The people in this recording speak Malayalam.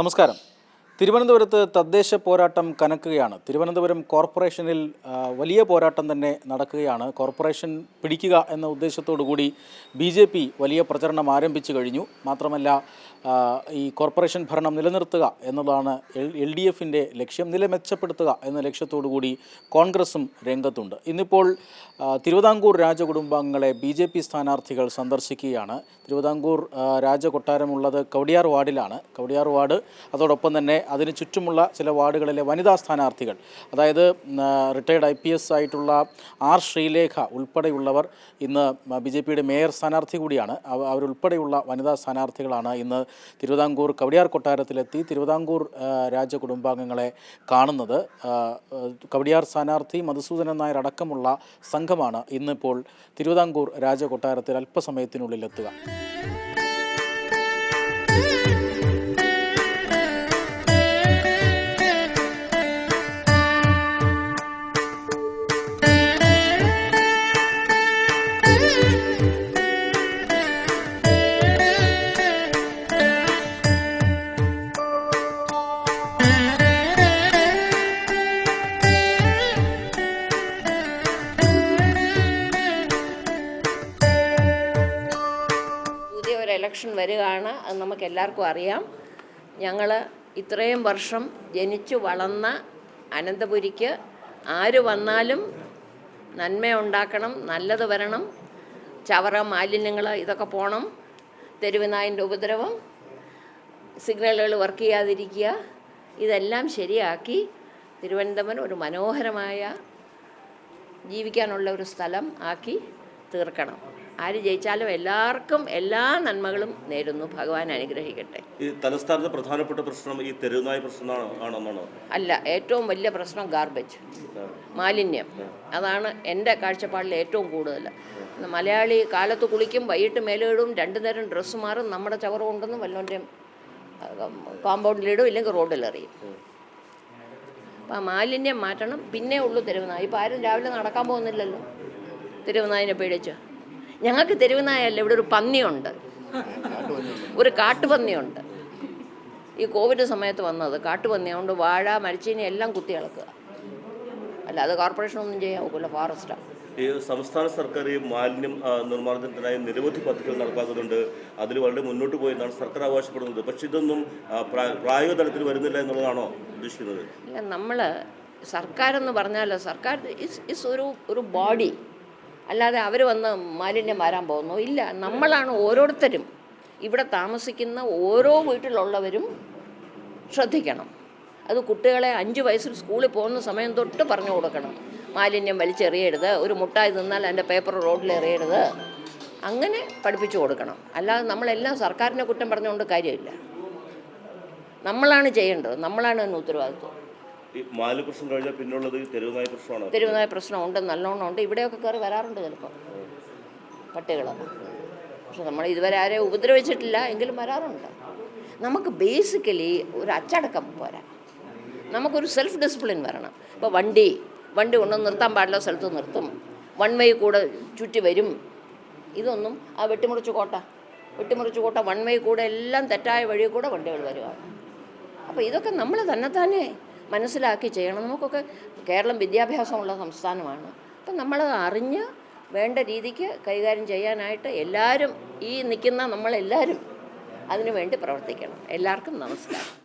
നമസ്കാരം. തിരുവനന്തപുരത്ത് തദ്ദേശ പോരാട്ടം കനക്കുകയാണ്. തിരുവനന്തപുരം കോർപ്പറേഷനിൽ വലിയ പോരാട്ടം തന്നെ നടക്കുകയാണ്. കോർപ്പറേഷൻ പിടിക്കുക എന്ന ഉദ്ദേശത്തോടു കൂടി ബി ജെ പി വലിയ പ്രചരണം ആരംഭിച്ചു കഴിഞ്ഞു. മാത്രമല്ല ഈ കോർപ്പറേഷൻ ഭരണം നിലനിർത്തുക എന്നതാണ് എൽ ഡി എഫിന്റെ ലക്ഷ്യം. നില മെച്ചപ്പെടുത്തുക എന്ന ലക്ഷ്യത്തോടു കൂടി കോൺഗ്രസും രംഗത്തുണ്ട്. ഇന്നിപ്പോൾ തിരുവിതാംകൂർ രാജകുടുംബാംഗങ്ങളെ ബി ജെ പി സ്ഥാനാർത്ഥികൾ സന്ദർശിക്കുകയാണ്. തിരുവിതാംകൂർ രാജകൊട്ടാരമുള്ളത് കവടിയാർ വാർഡിലാണ്. കവടിയാർ വാർഡ് അതോടൊപ്പം തന്നെ അതിന് ചുറ്റുമുള്ള ചില വാർഡുകളിലെ വനിതാ സ്ഥാനാർത്ഥികൾ അതായത് റിട്ടയർഡ് ഐ പി എസ് ആയിട്ടുള്ള ആർ ശ്രീലേഖ ഉൾപ്പെടെയുള്ളവർ ഇന്ന് ബി ജെ പിയുടെ മേയർ സ്ഥാനാർത്ഥി കൂടിയാണ്. അവ- അവരുൾപ്പെടെയുള്ള വനിതാ സ്ഥാനാർത്ഥികളാണ് ഇന്ന് തിരുവിതാംകൂർ കവടിയാർ കൊട്ടാരത്തിലെത്തി തിരുവിതാംകൂർ രാജകുടുംബാംഗങ്ങളെ കാണുന്നത്. കവടിയാർ സ്ഥാനാർത്ഥി മധുസൂദനൻ നായർ അടക്കമുള്ള സംഘമാണ് ഇന്നിപ്പോൾ തിരുവിതാംകൂർ രാജകൊട്ടാരത്തിൽ അല്പസമയത്തിനുള്ളിൽ ഒരു ഇലക്ഷൻ വരികയാണ് അത് നമുക്ക് എല്ലാവർക്കും അറിയാം. ഞങ്ങൾ ഇത്രയും വർഷം ജനിച്ചു വളർന്ന അനന്തപുരിക്ക് ആര് വന്നാലും നന്മ ഉണ്ടാക്കണം നല്ലത് വരണം ചവറ മാലിന്യങ്ങൾ ഇതൊക്കെ പോകണം തെരുവുനായന്റെ ഉപദ്രവം സിഗ്നലുകൾ വർക്ക് ചെയ്യാതിരിക്കുക ഇതെല്ലാം ശരിയാക്കി തിരുവനന്തപുരം ഒരു മനോഹരമായ ജീവിക്കാനുള്ള ഒരു സ്ഥലം ആക്കി തീർക്കണം. ആര് ജയിച്ചാലും എല്ലാവർക്കും എല്ലാ നന്മകളും നേരുന്നു. ഭഗവാൻ അനുഗ്രഹിക്കട്ടെ. ഈ തലസ്ഥാനത്തെ പ്രധാനപ്പെട്ട പ്രശ്നം ഈ തെരുവുനായ പ്രശ്നമാണെന്നാണ് അല്ല ഏറ്റവും വലിയ പ്രശ്നം ഗാർബേജ് മാലിന്യം. അതാണ് എന്റെ കാഴ്ചപ്പാടിൽ ഏറ്റവും കൂടുതൽ. മലയാളി കാലത്ത് കുളിക്കും വൈകിട്ട് മേലിടും രണ്ടു നേരം ഡ്രസ്സ് മാറും നമ്മുടെ ചവറ് കൊണ്ടൊന്നും വല്ലോന്റെയും കോമ്പൗണ്ടിലിടും ഇല്ലെങ്കിൽ റോഡിലെറിയും അപ്പം ആ മാലിന്യം മാറ്റണം. പിന്നെ ഉള്ളൂ തെരുവുനായ. ഇപ്പം ആരും രാവിലെ നടക്കാൻ പോകുന്നില്ലല്ലോ. തെരുവുനായിനെ പേടിച്ച്? ഞങ്ങൾക്ക് തെരുവുനായല്ല ഇവിടെ ഒരു പന്നിയുണ്ട്. ഒരു കാട്ടുപന്നിയുണ്ട്. ഈ കോവിഡ് സമയത്ത് വന്നത് കാട്ടുപന്നി അതുകൊണ്ട് വാഴ മരിച്ചീനി എല്ലാം കുത്തി ഇളക്കുക അത് കോർപ്പറേഷൻ ഒന്നും ചെയ്യാൻ ഒക്കില്ല ഫോറസ്റ്റാണ് ഈ സംസ്ഥാന സർക്കാർ ഈ മാലിന്യം നിർമ്മാർജനത്തിനായി നിരവധി പദ്ധതികൾ നടപ്പാക്കുന്നുണ്ട്. അതിൽ വളരെ മുന്നോട്ട് പോയി എന്നാണ് സർക്കാർ അവകാശപ്പെടുന്നത് പക്ഷെ ഇതൊന്നും പ്രായോഗിക തലത്തിൽ വരുന്നില്ല എന്നുള്ളതാണോ ഉദ്ദേശിക്കുന്നത്? അല്ല നമ്മൾ സർക്കാരെന്ന് പറഞ്ഞാൽ സർക്കാർ ഇസ് ഇസ് ഒരു ഒരു ബോഡി അല്ലാതെ അവർ വന്ന് മാലിന്യം വരാൻ പോകുന്നു. ഇല്ല നമ്മളാണ് ഓരോരുത്തരും ഇവിടെ താമസിക്കുന്ന ഓരോ വീട്ടിലുള്ളവരും ശ്രദ്ധിക്കണം. അത് കുട്ടികളെ അഞ്ച് വയസ്സിൽ സ്കൂളിൽ പോകുന്ന സമയം തൊട്ട് പറഞ്ഞു കൊടുക്കണം. മാലിന്യം വലിച്ചെറിയരുത് ഒരു മുട്ടായി തിന്നാൽ അതിന്റെ പേപ്പർ റോഡിൽ എറിയരുത്. അങ്ങനെ പഠിപ്പിച്ചു കൊടുക്കണം. അല്ലാതെ നമ്മളെല്ലാം സർക്കാരിനെ കുറ്റം പറഞ്ഞുകൊണ്ട് കാര്യമില്ല. നമ്മളാണ് ചെയ്യേണ്ടത് നമ്മളാണ് അതിന് ഉത്തരവാദിത്വം. മാലിന്യ പ്രശ്നം കഴിഞ്ഞാൽ പിന്നുള്ളത് തെരുവുനായ പ്രശ്നമാണ്? തെരുവുനായ പ്രശ്നമുണ്ട് നല്ലോണം ഉണ്ട്. ഇവിടെയൊക്കെ കയറി വരാറുണ്ട് ചിലപ്പോൾ പട്ടികൾ. പക്ഷെ നമ്മൾ ഇതുവരെ ആരെയും ഉപദ്രവിച്ചിട്ടില്ല എങ്കിലും വരാറുണ്ട്. നമുക്ക് ബേസിക്കലി ഒരു അച്ചടക്കം പോരാ. നമുക്കൊരു സെൽഫ് ഡിസിപ്ലിൻ വരണം. ഇപ്പോൾ വണ്ടി വണ്ടി ഒന്നും നിർത്താൻ പാടില്ല സ്ഥലത്ത് നിർത്തും. വൺ വേ കൂടെ ചുറ്റി വരും. ഇതൊന്നും ആ വെട്ടിമുറിച്ച് കോട്ട. വെട്ടിമുറിച്ച് കോട്ട വൺ വേ കൂടെ എല്ലാം തെറ്റായ വഴി കൂടെ വണ്ടികൾ വരുവാണ്. അപ്പോൾ ഇതൊക്കെ നമ്മൾ തന്നെത്താനെ മനസ്സിലാക്കി ചെയ്യണം. നമുക്കൊക്കെ കേരളം വിദ്യാഭ്യാസമുള്ള സംസ്ഥാനമാണ്. അപ്പം നമ്മളത് അറിഞ്ഞ് വേണ്ട രീതിക്ക് കൈകാര്യം ചെയ്യാനായിട്ട് എല്ലാവരും ഈ നിൽക്കുന്ന നമ്മളെല്ലാവരും അതിനുവേണ്ടി പ്രവർത്തിക്കണം. എല്ലാവർക്കും നമസ്കാരം.